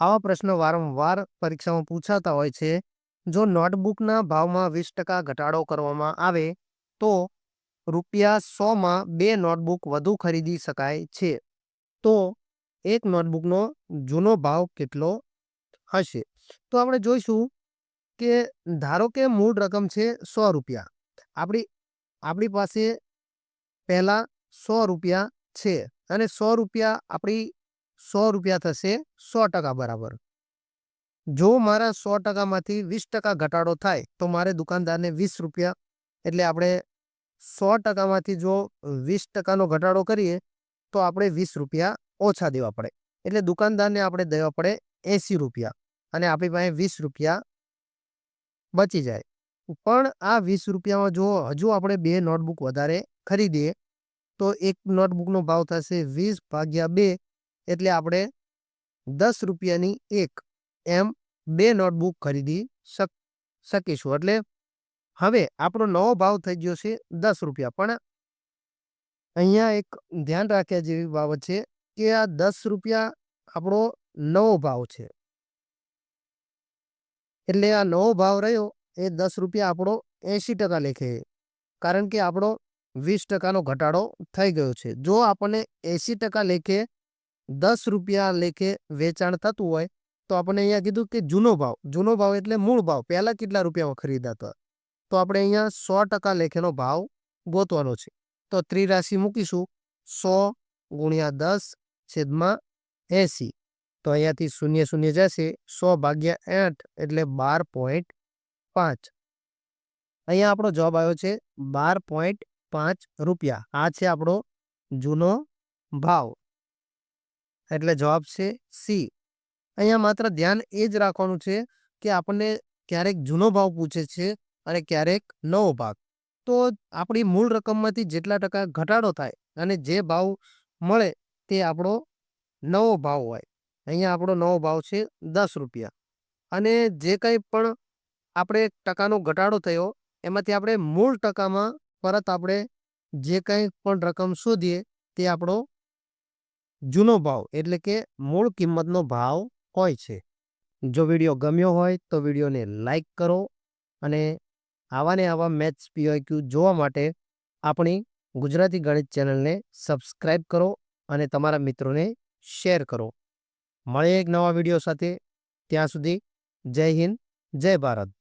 આવા પ્રશ્નો વારંવાર પરીક્ષામાં પૂછાતા હોય છે. જો નોટબુકના ભાવમાં વીસ ટકા ઘટાડો કરવામાં આવે, તો રૂપિયા સોમાં બે નોટબુક વધુ ખરીદી શકાય છે. તો એક નોટબુકનો જૂનો ભાવ કેટલો હશે? તો આપણે જોઈશું કે ધારો કે મૂળ રકમ છે સો રૂપિયા. આપણી આપણી પાસે પહેલાં સો રૂપિયા છે અને સો રૂપિયા આપણી સો રૂપિયા થશે સો ટકા બરાબર. જો મારા સો ટકામાંથી વીસ ટકા ઘટાડો થાય, તો મારે દુકાનદારને વીસ રૂપિયા, એટલે આપણે સો ટકામાંથી જો વીસ ટકાનો ઘટાડો કરીએ, તો આપણે વીસ રૂપિયા ઓછા દેવા પડે. એટલે દુકાનદારને આપણે દેવા પડે એંસી રૂપિયા, અને આપણી પાસે વીસ રૂપિયા બચી જાય. પણ આ વીસ રૂપિયામાં જો હજુ આપણે બે નોટબુક વધારે ખરીદીએ, તો એક નોટબુકનો ભાવ થશે વીસ ભાગ્યા બે એટલે આપણે દસ રૂપિયાની એક એમ બે નોટબુક ખરીદી શક, શકીશું. એટલે હવે આપણો નવો ભાવ થઈ ગયો છે દસ રૂપિયા. પણ અહીંયા એક ધ્યાન રાખ્યા જેવી બાબત છે કે આ દસ રૂપિયા આપણો નવો ભાવ છે. એટલે આ નવો ભાવ રહ્યો એ દસ રૂપિયા આપણો એંશી ટકા લેખે. કારણ કે આપણો વીસ ટકાનો ઘટાડો થઈ ગયો છે. જો આપણને એંશી ટકા લેખે દસ રૂપિયા લેખે વેચાણ થતું હોય, તો આપણે અહીંયા કીધું કે જૂનો ભાવ. જૂનો ભાવ એટલે મૂળ ભાવ. પહેલાં કેટલા રૂપિયામાં ખરીદાતા? તો આપણે અહીંયા સો ટકા લેખેનો ભાવ ગોતવાનો છે. તો ત્રિરાશિ મૂકીશું. સો ગુણ્યા દસ છેદમાં એંસી. તો અહીંયાથી શૂન્ય શૂન્ય જશે. સો ભાગ્યા આઠ એટલે બાર પોઈન્ટ પાંચ. અહીંયા આપણો જવાબ આવ્યો છે બાર પોઈન્ટ પાંચ રૂપિયા. આ છે આપણો જૂનો ભાવ. એટલે જવાબ છે સી. અહીંયા માત્ર ધ્યાન એ જ રાખવાનું છે કે આપણને ક્યારેક જૂનો ભાવ પૂછે છે અને ક્યારેક નવો ભાગ. તો આપણી મૂળ રકમમાંથી જેટલા ટકા ઘટાડો થાય અને જે ભાવ મળે તે આપણો નવો ભાવ હોય. અહીંયા આપણો નવો ભાવ છે દસ રૂપિયા. અને જે કંઈ પણ આપણે ટકાનો ઘટાડો થયો, એમાંથી આપણે મૂળ ટકામાં પરત આપણે જે કંઈ પણ રકમ શોધીએ તે આપણો જૂનો ભાવ એટલે કે મૂળ કિંમતનો ભાવ હોય છે. જો વીડિયો ગમ્યો હોય તો વિડીયોને લાઈક કરો અને આવા ને આવા મેથ્સ પીઓક્યુ જોવા માટે આપણી ગુજરાતી ગણિત ચેનલને સબસ્ક્રાઈબ કરો અને તમારા મિત્રોને શેર કરો. મળીએ એક નવા વીડિયો સાથે. ત્યાં સુધી જય હિન્દ, જય ભારત.